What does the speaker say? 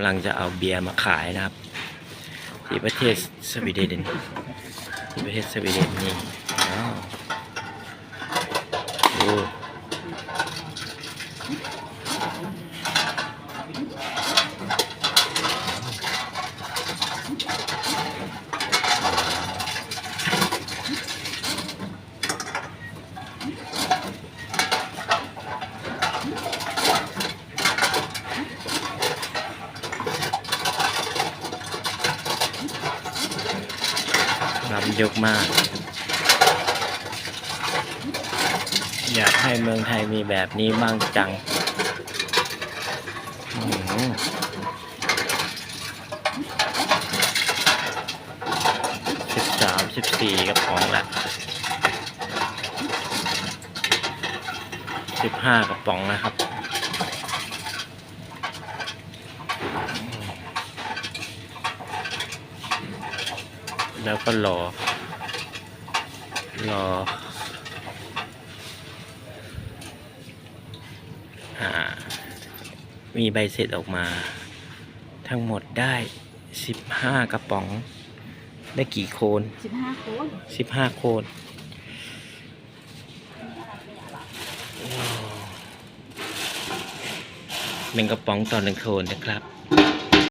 ำลังจะเอาเบียร์มาขายนะครับ ที่ประเทศสวีเดนที่ประเทศสวีเดนนี่อ้าว ดูล้ำยกมาก อยากให้เมืองไทยมีแบบนี้บ้างจังสิบสามสิบสี่กระป๋องละสิบห้ากระป๋องนะครับ แล้วก็รอ รออ่ามีใบเสร็จออกมา ทั้งหมดได้สิบห้ากระป๋อง ได้กี่โคนสิบห้าคนสิบห้าโคนหนึ่งกระป๋องต่อหนึ่งโคนนะครับ